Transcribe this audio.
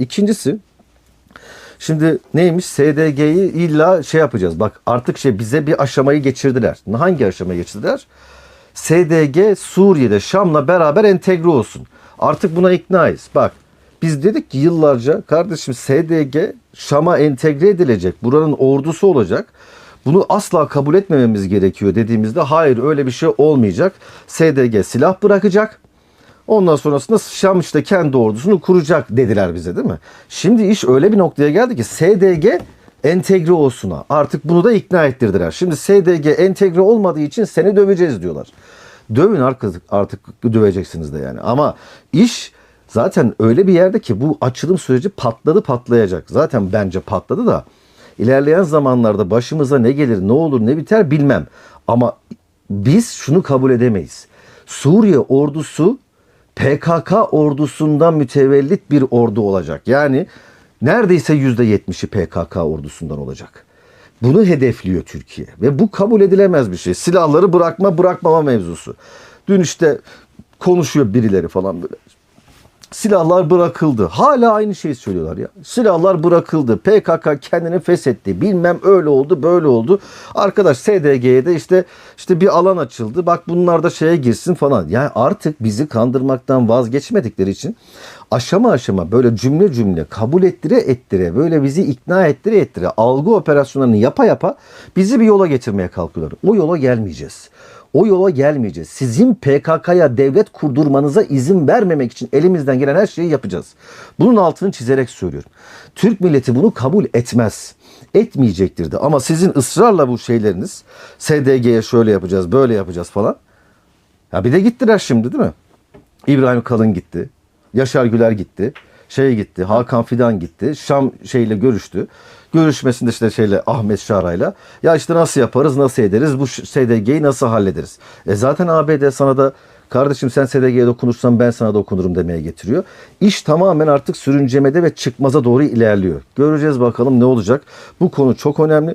İkincisi Şimdi neymiş? SDG'yi illa şey yapacağız. Bak artık şey bize bir aşamayı geçirdiler. Hangi aşamayı geçirdiler? SDG Suriye'de Şam'la beraber entegre olsun. Artık buna iknayız. Bak biz dedik ki yıllarca kardeşim SDG Şam'a entegre edilecek. Buranın ordusu olacak. Bunu asla kabul etmememiz gerekiyor dediğimizde hayır öyle bir şey olmayacak. SDG silah bırakacak. Ondan sonrasında Şam işte kendi ordusunu kuracak dediler bize değil mi? Şimdi iş öyle bir noktaya geldi ki SDG entegre olsun ha. Artık bunu da ikna ettirdiler. Şimdi SDG entegre olmadığı için seni döveceğiz diyorlar. Dövün artık, artık döveceksiniz de yani. Ama iş zaten öyle bir yerde ki bu açılım süreci patladı patlayacak. Zaten bence patladı da ilerleyen zamanlarda başımıza ne gelir, ne olur, ne biter bilmem. Ama biz şunu kabul edemeyiz. Suriye ordusu PKK ordusundan mütevellit bir ordu olacak. Yani neredeyse %70'i PKK ordusundan olacak. Bunu hedefliyor Türkiye ve bu kabul edilemez bir şey. Silahları bırakma bırakmama mevzusu. Dün işte konuşuyor birileri falan böyle. Silahlar bırakıldı. Hala aynı şeyi söylüyorlar ya. Silahlar bırakıldı. PKK kendini feshetti. Bilmem öyle oldu, böyle oldu. Arkadaş SDG'ye de işte işte bir alan açıldı. Bak bunlar da şeye girsin falan. Yani artık bizi kandırmaktan vazgeçmedikleri için aşama aşama böyle cümle cümle kabul ettire ettire böyle bizi ikna ettire ettire algı operasyonlarını yapa yapa bizi bir yola getirmeye kalkıyorlar. O yola gelmeyeceğiz. O yola gelmeyeceğiz. Sizin PKK'ya devlet kurdurmanıza izin vermemek için elimizden gelen her şeyi yapacağız. Bunun altını çizerek söylüyorum. Türk milleti bunu kabul etmez. Etmeyecektir de. Ama sizin ısrarla bu şeyleriniz SDG'ye şöyle yapacağız, böyle yapacağız falan. Ya bir de gittiler şimdi değil mi? İbrahim Kalın gitti. Yaşar Güler gitti. Şey gitti. Hakan Fidan gitti. Şam şeyle görüştü. Görüşmesinde işte şeyle Ahmet Şara'yla ya işte nasıl yaparız, nasıl ederiz, bu SDG'yi nasıl hallederiz? E zaten ABD sana da kardeşim sen SDG'ye dokunursan ben sana dokunurum demeye getiriyor. İş tamamen artık sürüncemede ve çıkmaza doğru ilerliyor. Göreceğiz bakalım ne olacak. Bu konu çok önemli.